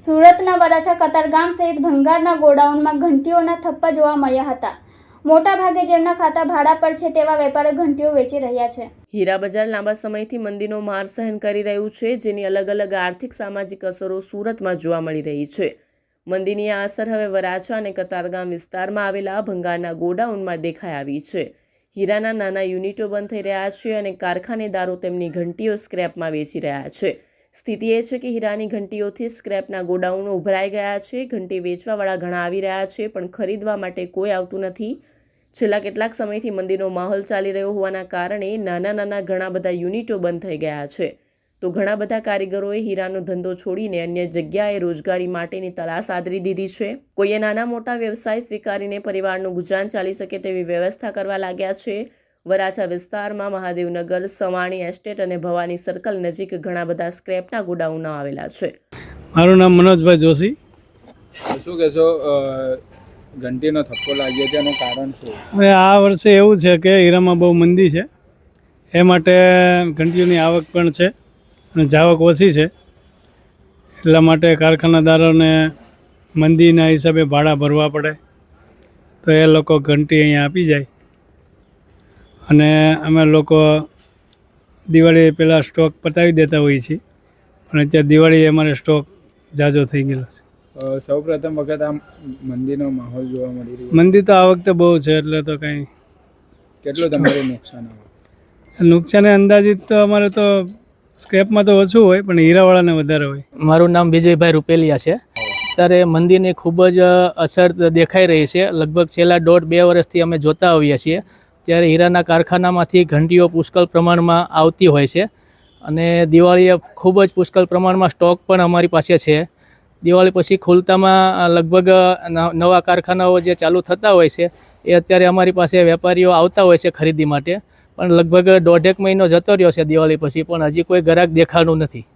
સુરતના વરાછા કતારગામ સહિત ભંગારના ગોડાઉનમાં ઘંટીઓના થપ્પા જોવા મળ્યા હતા. મોટા ભાગે જેમના ખાતા ભાડા પર છે તેવા વેપારી ઘંટીઓ વેચી રહ્યા છે. હીરા બજાર લાંબા સમયથી મંદીનો માર સહન કરી રહ્યું છે, જેની અલગ અલગ આર્થિક સામાજિક અસરો સુરતમાં જોવા મળી રહી છે. મંદીની આ અસર હવે વરાછા અને કતારગામ વિસ્તારમાં આવેલા ભંગારના ગોડાઉનમાં દેખાઈ આવી છે. હીરાના નાના યુનિટો બંધ થઈ રહ્યા છે અને કારખાનેદારો તેમની ઘંટીઓ સ્ક્રેપમાં વેચી રહ્યા છે. સ્થિતિ એ છે કે હીરાની ઘંટીઓથી સ્ક્રેપના ગોડાઉનો ઉભરાઈ ગયા છે, ઘંટી વેચવાવાળા ઘણા આવી રહ્યા છે, પણ ખરીદવા માટે કોઈ આવતું નથી. છેલ્લા કેટલાક સમયથી મંદિરનો માહોલ ચાલી રહ્યો હોવાના કારણે નાના નાના ઘણા બધા યુનિટો બંધ થઈ ગયા છે. તો ઘણા બધા કારીગરોએ હીરાનો ધંધો છોડીને અન્ય જગ્યાએ રોજગારી માટેની તલાશ આદરી દીધી છે. કોઈએ નાના મોટા વ્યવસાય સ્વીકારીને પરિવારનું ગુજરાન ચાલી શકે તેવી વ્યવસ્થા કરવા લાગ્યા છે. વરાછા વિસ્તારમાં મહાદેવનગર સવાણી એસ્ટેટ અને ભવાની સર્કલ નજીક ઘણા બધા સ્ક્રેપના ગોડાઉનો આવેલા છે. મારું નામ મનોજભાઈ જોશી. શું કહેશો ઘંટીનો થપ્પો લાગ્યો છે એનું કારણ શું? હવે આ વર્ષે એવું છે કે હીરામાં બહુ મંદી છે. એ માટે ઘંટીઓની આવક પણ છે અને જાવક ઓછી છે. એટલા માટે કારખાનાદારોને મંદીના હિસાબે ભાડા ભરવા પડે. તો એ લોકો ઘંટી અહીંયા આપી જાય. અને અમે લોકો દિવાળી પહેલાં સ્ટોક પતાવી દેતા હોઈએ છીએ. પણ અત્યારે દિવાળી અમારે સ્ટોક ઝાઝો થઈ ગયેલો છે. સૌ પ્રથમ વખત આ મંદીનો માહોલ જોવા મળી રહ્યો. મંદી તો આ વખતે બહુ છે એટલે તો કંઈ કેટલું તમારે નુકસાન નુકસાને નુકસાન અંદાજિત તો અમારે તો સ્ક્રેપમાં તો ઓછું હોય પણ હીરાવાળાને વધારે હોય. મારું નામ વિજયભાઈ રૂપેલિયા છે. અત્યારે મંદિરની ખૂબ જ અસર દેખાઈ રહી છે. લગભગ છેલ્લા દોઢ બે વર્ષથી અમે જોતા આવીએ છીએ. ત્યારે હીરાના કારખાનામાંથી ઘંટીઓ પુષ્કળ પ્રમાણમાં આવતી હોય છે. અને દિવાળીએ ખૂબ જ પુષ્કળ પ્રમાણમાં સ્ટોક પણ અમારી પાસે છે. દિવાળી પછી ખુલતામાં લગભગ નવા કારખાનાઓ જે ચાલુ થતા હોય છે, એ અત્યારે અમારી પાસે વેપારીઓ આવતા હોય છે ખરીદી માટે. પણ લગભગ દોઢેક મહિનો જતો રહ્યો છે દિવાળી પછી, પણ હજી કોઈ ગ્રાહક દેખાડું નથી.